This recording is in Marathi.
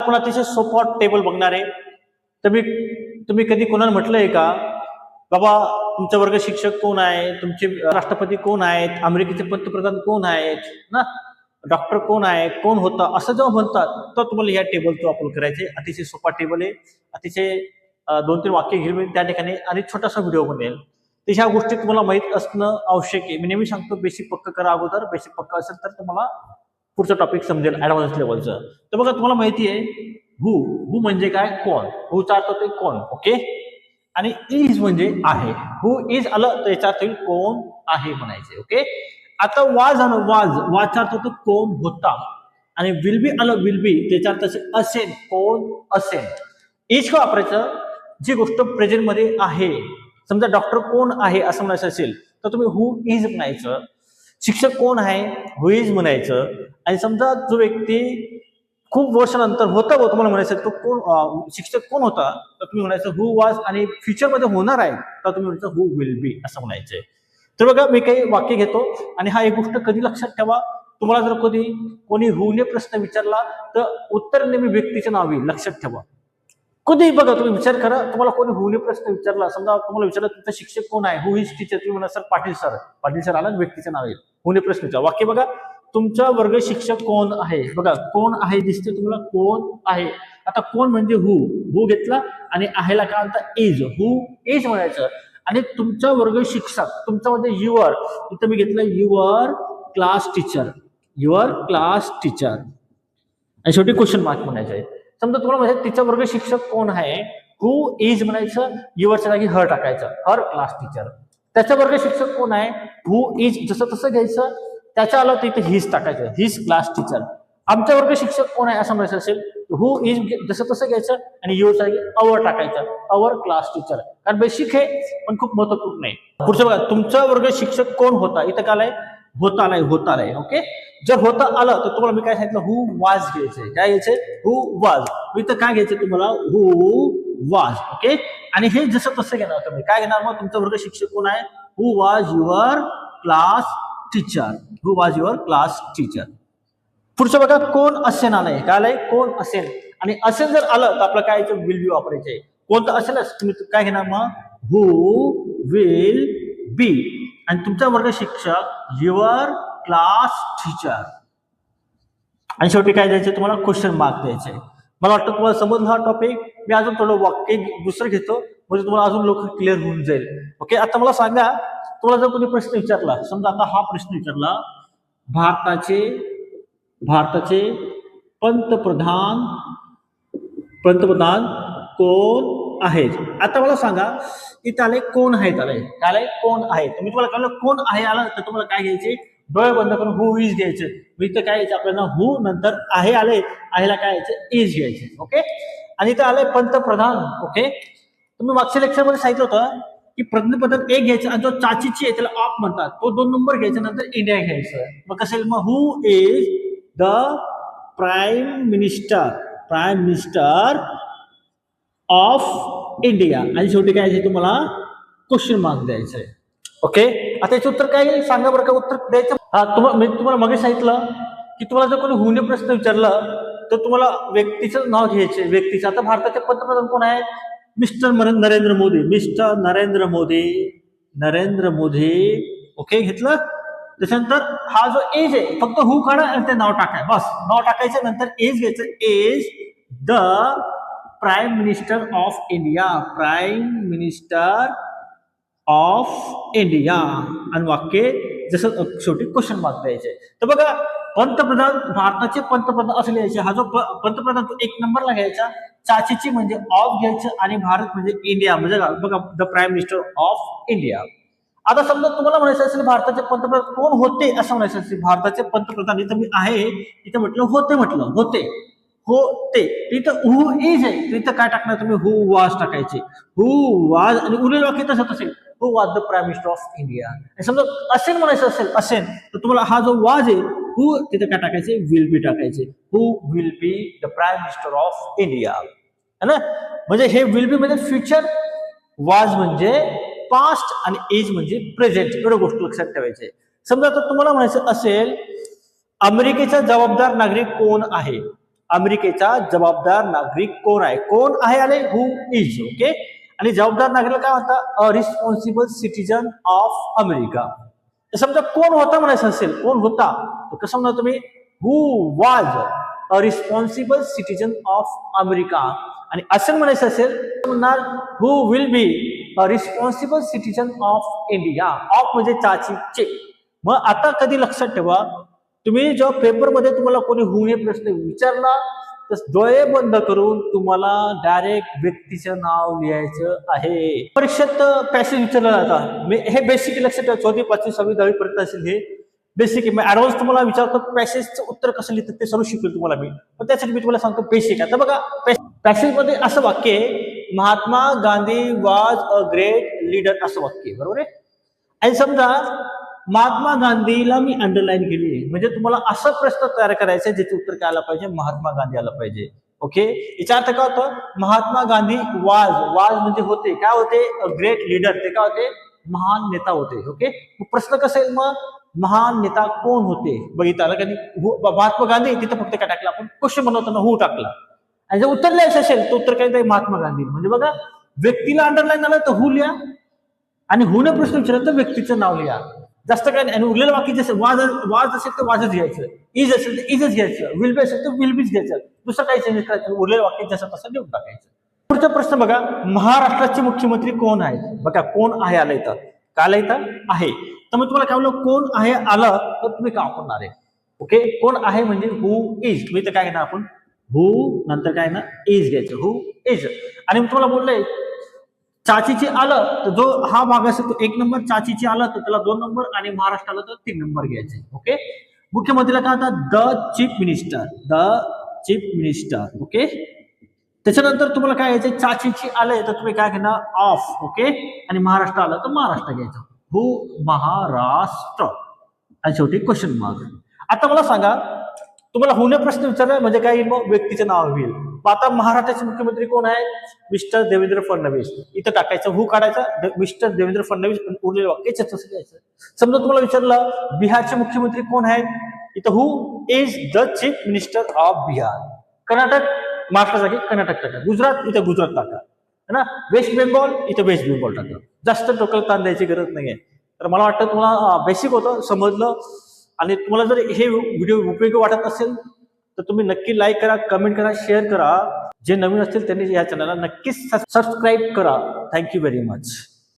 आपण अतिशय सोपा टेबल बघणार आहे. तुम्ही तुम्ही कधी कोणाला म्हटलंय का बाबा तुमचा वर्ग शिक्षक कोण आहे तुमचे राष्ट्रपती कोण आहेत अमेरिकेचे पंतप्रधान कोण आहेत ना? डॉक्टर कोण आहे कोण होता असं जेव्हा म्हणतात तर तुम्हाला या टेबलचं वापर करायचे अतिशय सोपा टेबल आहे. अतिशय दोन तीन वाक्य घेऊन मी त्या ठिकाणी आणि छोटासा व्हिडिओ बनेल. तर ह्या गोष्टी तुम्हाला माहीत असणं आवश्यक आहे. मी नेहमी सांगतो बेसिक पक्क करा अगोदर. बेसिक पक्क असेल तर तुम्हाला पुढचं टॉपिक समजेल ऍडव्हान्स लेवलचं तर बघा तुम्हाला माहिती आहे हु हु म्हणजे काय? कोण. हुचा अर्थ होते कोण ओके आणि इज म्हणजे आहे. हु इज आलं तर याचा अर्थ कोण आहे म्हणायचे ओके आता वाज आलं वाज. वाजचा अर्थ होतो कोण होता. आणि विल बी आलं विल बी त्याचा अर्थ असेल असेल कोण असेल इज का वापरायचं? जी गोष्ट प्रेझेंटमध्ये आहे. समजा डॉक्टर कोण आहे असं म्हणायचं असेल तर तुम्ही हु इज म्हणायचं. शिक्षक कोण आहे? हो हु म्हणायचं. आणि समजा जो व्यक्ती खूप वर्षानंतर होता हो तुम्हाला म्हणायचं तो कोण शिक्षक कोण होता? तर तुम्ही म्हणायचं हु वाज आणि फ्युचरमध्ये होणार आहे. तर तुम्ही म्हणायचं हु विल बी असं म्हणायचंय तर बघा मी काही वाक्य घेतो आणि हा एक गोष्ट कधी लक्षात ठेवा. तुम्हाला जर कधी कोणी हुने प्रश्न विचारला तर उत्तर नेहमी व्यक्तीचे नाव येईल लक्षात ठेवा. कधी बघा तुम्ही विचार करा. तुम्हाला कोणी हुने प्रश्न विचारला समजा तुम्हाला विचारलं तुमचा शिक्षक कोण आहे? हु इज टीचर तुम्ही म्हणा sir Patil sir Patil sir आला व्यक्तीचं नाव येईल. हुने प्रश्न विचार. वाक्य बघा तुमचा वर्ग शिक्षक कोण आहे? बघा कोण आहे? दिसते तुम्हाला कोण आहे? आता कोण म्हणजे हु हु घेतला आणि आहेला काय म्हणता एज हु एज म्हणायचं. आणि तुमचा वर्ग शिक्षक तुमचा म्हणजे युअर इथं मी घेतलं your class teacher your class teacher आणि शेवटी क्वेश्चन मार्क म्हणायचं. आहे समजा तुम्हाला म्हणजे तिचा वर्ग शिक्षक कोण आहे? हु इज म्हणायचं युवरच्या जागी हर टाकायचं. हर क्लास टीचर त्याचा वर्ग शिक्षक कोण आहे? हु इज जसं तसं घ्यायचं त्याच्या आलं तर इथे हिज टाकायचं. हिज क्लास टीचर आमचा वर्ग शिक्षक कोण आहे? असं म्हणायचं असेल हु इज जसं तसं घ्यायचं आणि युवरच्या जागी अवर टाकायचं. अवर क्लास टीचर कारण बेसिक हे पण खूप महत्त्वपूर्ण आहे. पुढचं बघा तुमचा वर्ग शिक्षक कोण होता? इथं काय होता आलाय होता नाही ओके जर होता आलं तर तुम्हाला मी काय सांगितलं? हु वाज घ्यायचंय काय घ्यायचंय हु वाज मी तर काय घ्यायचं तुम्हाला? हु वाज ओके आणि हे जसं तसं घेणार तुम्ही. काय घेणार मग? तुमचा वर्ग शिक्षक कोण आहे? हु वाज युअर क्लास टीचर हु वाज युअर क्लास टीचर पुढचं बघा कोण असेन आलंय काय आलंय? कोण असेल? आणि असेल जर आलं तर आपलं काय विल बी वापरायचंय कोणतं असेलच तुम्ही काय घेणार मग? हु विल बी आणि तुमचा वर्ग शिक्षक युअर क्लास टीचर. आणि शेवटी काय द्यायचे तुम्हाला? क्वेश्चन मार्क द्यायचे मला वाटतं तुम्हाला समजलं हा टॉपिक मी अजून थोडं वाक्य दुसरं घेतो म्हणजे तुम्हाला अजून लोक क्लिअर होऊन जाईल. ओके आता मला सांगा तुम्हाला जर कोणी प्रश्न विचारला समजा आता हा प्रश्न विचारला भारताचे भारताचे पंतप्रधान पंतप्रधान कोण? आहेत. आता मला सांगा इथं आले कोण आहेत आले काय आलंय कोण आहे? तुम्ही तुम्हाला कळलं कोण आहे आलं तर तुम्हाला काय घ्यायचे? डोळे बंद करून हु इज घ्यायचे. मी इथं काय घ्यायचं आपल्याला? हु नंतर आहे आले. आहेला काय घ्यायचं इज घ्यायचे. ओके आणि इथं आलंय पंतप्रधान. ओके तुम्ही मागच्या लेक्चरमध्ये सांगितलं होतं की पंतप्रधान एक घ्यायचं आणि जो चाचीची आहे त्याला ऑफ म्हणतात. तो दोन नंबर घ्यायचा नंतर इंडिया घ्यायचं. मग कसं मग who is the prime minister prime minister of India आणि शेवटी काय आहे तुम्हाला? क्वेश्चन मार्क द्यायचं आहे. ओके आता याचं उत्तर काय येईल? सांगा बरं का उत्तर द्यायचं? हा तुम्हाला मी तुम्हाला मागे सांगितलं की तुम्हाला जर कोणी हुने प्रश्न विचारलं तर तुम्हाला व्यक्तीचं नाव घ्यायचे व्यक्तीचं. आता भारताचे पंतप्रधान कोण आहेत? Mister Narendra Modi. Mister Narendra Modi. Narendra Modi. Okay घेतलं? त्याच्यानंतर हा जो एज आहे फक्त हु काढा आणि ते नाव टाकाय बस. नाव टाकायचं नंतर एज घ्यायचं. Is the prime minister of India prime minister of India आणि वाक्य जसं शेवटी क्वेश्चन मार्क द्यायचे. तर बघा पंतप्रधान भारताचे पंतप्रधान असं लिहायचे. हा जो पंतप्रधान तो एक नंबरला घ्यायचा. चाचीची म्हणजे ऑफ घ्यायचं आणि भारत म्हणजे इंडिया म्हणजे बघा the prime minister of India आता समजा तुम्हाला म्हणायचं असेल भारताचे पंतप्रधान कोण होते? असं म्हणायचं असेल. भारताचे पंतप्रधान इथं मी आहे. इथं म्हटलं होते म्हटलं. होते. होते. इथं हु इज आहे. तिथं इथं काय टाकणार तुम्ही? हु वाज टाकायचे. हु वाज आणि उरलेलं वाक्य तसंच असेल. Who was the prime minister of India. समजा असेल म्हणायचं असेल असेल तर तुम्हाला हा जो वाज आहे हु तिथं काय टाकायचे? विल बी टाकायचे. Who will be the prime minister of India है ना? म्हणजे हे विल बी म्हणजे फ्युचर वाज म्हणजे पास्ट आणि एज म्हणजे प्रेझेंट एवढ्या गोष्ट लक्षात ठेवायचे समजा आता तुम्हाला म्हणायचं असेल अमेरिकेचा जबाबदार नागरिक कोण आहे? अमेरिकेचा जबाबदार नागरिक कोण आहे? कोण आहे आले? हु इज ओके आणि जबाबदार नागरिक काय होता a responsible citizen of America समजा कोण होता म्हणायचं असेल कोण होता? तर कसं म्हणा तुम्ही? Who was a responsible citizen of America आणि असं म्हणायचं असेल तर म्हणणार who will be a responsible citizen of India of म्हणजे चाची चे मग आता कधी लक्षात ठेवा तुम्ही जेव्हा पेपरमध्ये तुम्हाला कोणी होऊ हे प्रश्न विचारला तर डोळे बंद करून तुम्हाला डायरेक्ट व्यक्तीचं नाव लिहायचं आहे. परीक्षेत पॅसेज विचारलं जातात मी हे बेसिक लक्षात ठेवा. चौथी पाचवी सहावी दहावी पर्यंत असेल हे बेसिक आहे. ऍडव्हान्स तुम्हाला विचारतो पॅसेजचं उत्तर कसं लिहितं ते सर्व शिकवेल तुम्हाला मी. पण त्यासाठी मी तुम्हाला सांगतो बेसिक आता बघा पॅसेजमध्ये असं वाक्य आहे Mahatma Gandhi was a great leader असं वाक्य आहे. बरोबर आहे? आणि समजा महात्मा गांधीला मी अंडरलाईन केली आहे. म्हणजे तुम्हाला असा प्रश्न तयार करायचा आहे ज्याचे उत्तर काय आलं पाहिजे महात्मा गांधी आला पाहिजे. ओके याचा अर्थ काय होतं? महात्मा गांधी वाज वाज म्हणजे होते. काय होते? ग्रेट लीडर ते काय होते? महान नेता होते. ओके प्रश्न कसा येईल मग? महान नेता कोण होते? बघितलं आलं का नाही? हो, महात्मा गांधी तिथं फक्त काय टाकला? आपण क्वेश्चन बनवताना हो टाकला. आणि जर उत्तर लिहायचं असेल तर उत्तर काय महात्मा गांधी. म्हणजे बघा व्यक्तीला अंडरलाईन आलं तर हु लिहा. आणि हुने प्रश्न विचारला तर व्यक्तीचं नाव लिहा. जास्त काय नाही. आणि उरलेलं वाक्य जसं वाज वाज असेल तर वाजच घ्यायचं. इज असेल तर इजच घ्यायचं. विल बी असेल तर विल बीच घ्यायचं. दुसरं काही चेंजेस करायचं. उरलेलं वाक्य जसं तसं देऊन टाकायचं. पुढचा प्रश्न बघा महाराष्ट्राचे मुख्यमंत्री कोण आहेत? बघा कोण आहे आलं इथं? का आलं इथं? आहे. तर मग तुम्हाला काय म्हणलं कोण आहे आलं तर तुम्ही का वापरणार आहे. ओके कोण आहे म्हणजे हु इज मी तर काय घेणार आपण? हु नंतर काय ना? इज घ्यायचं. हु इज आणि मी तुम्हाला बोललंय चाचीचे आलं तर जो हा भाग असेल तो एक नंबर चाचीचे आलं तर त्याला दोन नंबर आणि महाराष्ट्र आलं तर तीन नंबर घ्यायचे ओके? मुख्यमंत्रीला काय होता the chief minister the chief minister okay? त्याच्यानंतर तुम्हाला काय घ्यायचं चाचीची आलंय तर तुम्ही काय घेणार ऑफ ओके? आणि महाराष्ट्र आलं तर महाराष्ट्र घ्यायचं. हु महाराष्ट्र. आणि शेवटी क्वेश्चन मार्क आता मला सांगा तुम्हाला हुने प्रश्न विचारला म्हणजे काय मग व्यक्तीचं नाव होईल. आता महाराष्ट्राचे मुख्यमंत्री कोण आहे मिस्टर देवेंद्र फडणवीस. इथं टाकायचं हु काढायचं मिस्टर देवेंद्र फडणवीस उरलेलं वाक्य तसं करायचं समजा तुम्हाला विचारलं बिहारचे मुख्यमंत्री कोण आहेत? इथं who is the chief minister of Bihar Karnataka महाराष्ट्रासाठी कर्नाटक टाका. गुजरात इथं गुजरात टाका. है ना? वेस्ट बेंगॉल इथं वेस्ट बेंगॉल टाका. जास्त डोक्याला ताण द्यायची गरज नाही आहे तर मला वाटतं तुम्हाला बेसिक होतं समजलं. आणि तुम्हाला जर हे व्हिडिओ उपयोगी वाटत असेल तर तुम्ही नक्की लाईक करा कमेंट करा शेअर करा. जे नवीन असतील त्यांनी या चॅनलला नक्कीच सबस्क्राईब करा. Thank you very much